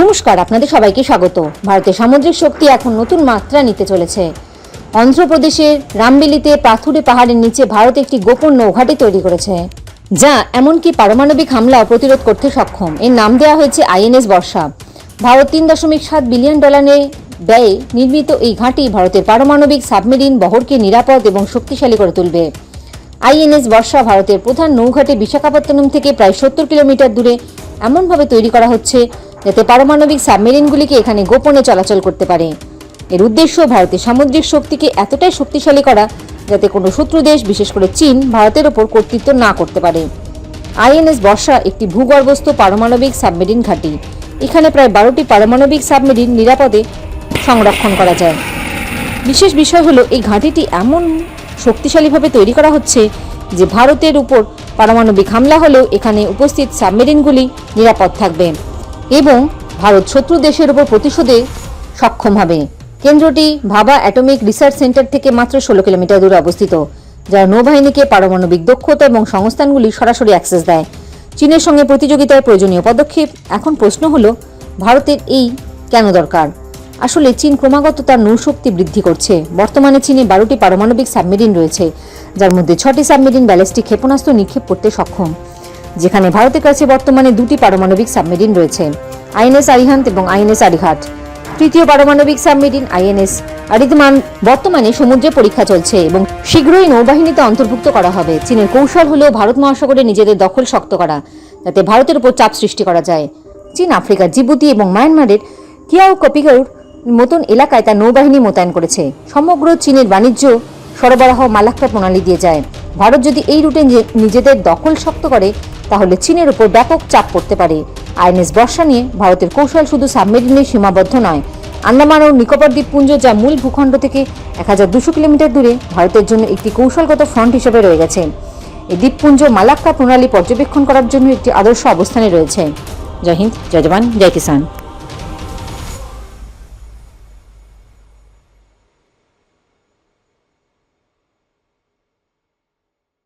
নমস্কার, আপনাদের সবাইকে স্বাগত। ভারতের সামুদ্রিক শক্তি এখন নতুন মাত্রা নিতে চলেছে। অন্ধ্রপ্রদেশের রামবেলিতে পাথুরে পাহাড়ের নিচে ভারত একটি গোপন নৌঘাটি তৈরি করেছে, যা এমনকি পারমাণবিক হামলাও প্রতিরোধ করতে সক্ষম। এর নাম দেওয়া হয়েছে আইএনএস বর্ষা। ভারত তিন দশমিক সাত বিলিয়ন ডলারে ব্যয়ে নির্মিত এই ঘাঁটি ভারতের পারমাণবিক সাবমেরিন বহরকে নিরাপদ এবং শক্তিশালী করে তুলবে। আইএনএস বর্ষা ভারতের প্রধান নৌঘাটে বিশাখাপত্তনম থেকে প্রায় সত্তর কিলোমিটার দূরে এমনভাবে তৈরি করা হচ্ছে যাতে পারমাণবিক সাবমেরিনগুলিকে এখানে গোপনে চলাচল করতে পারে। এর উদ্দেশ্য ভারতের সামুদ্রিক শক্তিকে এতটাই শক্তিশালী করা যাতে কোনো শত্রু দেশ, বিশেষ করে চীন, ভারতের ওপর কর্তৃত্ব না করতে পারে। আইএনএস বর্ষা একটি ভূগর্ভস্থ পারমাণবিক সাবমেরিন ঘাঁটি। এখানে প্রায় বারোটি পারমাণবিক সাবমেরিন নিরাপদে সংরক্ষণ করা যায়। বিশেষ বিষয় হলো, এই ঘাঁটিটি এমন শক্তিশালীভাবে তৈরি করা হচ্ছে যে ভারতের উপর পারমাণবিক হামলা হলেও এখানে উপস্থিত সাবমেরিনগুলি নিরাপদ থাকবে। এবং ভারত শত্রু দেশের উপর প্রতিশোধে সক্ষম হবে। কেন্দ্রটি ভাবা অ্যাটমিক রিসার্চ সেন্টার থেকে মাত্র ষোলো কিলোমিটার দূরে অবস্থিত যা নৌবাহিনীকে পারমাণবিক দক্ষতা এবং সংস্থানগুলি সরাসরি অ্যাক্সেস দেয়। চীনের সঙ্গে প্রতিযোগিতার প্রয়োজনীয় পদক্ষেপ, এখন প্রশ্ন হলো, ভারতের এই কেন দরকার? আসলে চীন ক্রমাগত তার নৌশক্তি বৃদ্ধি করছে। বর্তমানে চীনে বারোটি পারমাণবিক সাবমেরিন রয়েছে, যার মধ্যে ছটি সাবমেরিন ব্যালিস্টিক ক্ষেপণাস্ত্র নিক্ষেপ করতে সক্ষম। যেখানে ভারতের কাছে বর্তমানে দুটি পারমাণবিক সাবমেরিন রয়েছে, আইএনএস আরিহান্ত এবং আইএনএস আরিঘাট। তৃতীয় পারমাণবিক সাবমেরিন, আইএনএস আরিদমান, বর্তমানে সমুদ্রে পরীক্ষা চলছে এবং শীঘ্রই নৌবাহিনীতে অন্তর্ভুক্ত করা হবে। চীনের কৌশল হলো ভারত মহাসাগরে নিজেদের দখল শক্ত করা, যাতে ভারতের উপর চাপ সৃষ্টি করা যায়। চীন আফ্রিকার জিবুতি এবং মায়ানমারের কিয়াও কপিগৌর মতন এলাকায় তার নৌবাহিনী মোতায়েন করেছে। সমগ্র চীনের বাণিজ্য সরবরাহ মালাক্কা প্রণালী দিয়ে যায়। ভারত যদি এই রুটে নিজে- নিজেদের দখল শক্ত করে তাহলে চীনের উপর ব্যাপক চাপ পড়তে পারে। আইএনএস বর্ষা নিয়ে ভারতের কৌশল শুধু সাবমেরিনে সীমাবদ্ধ নয়। আন্দামান ও নিকোবর দ্বীপপুঞ্জ যা মূল ভূখণ্ড থেকে এক হাজার দুশো কিলোমিটার দূরে ভারতের জন্য একটি কৌশলগত ফ্রন্ট হিসেবে রয়ে গেছে। এই দ্বীপপুঞ্জ মালাক্কা প্রণালী পর্যবেক্ষণ করার জন্য একটি আদর্শ অবস্থানে রয়েছে। জয় হিন্দ, জয় জওয়ান, জয় কিষান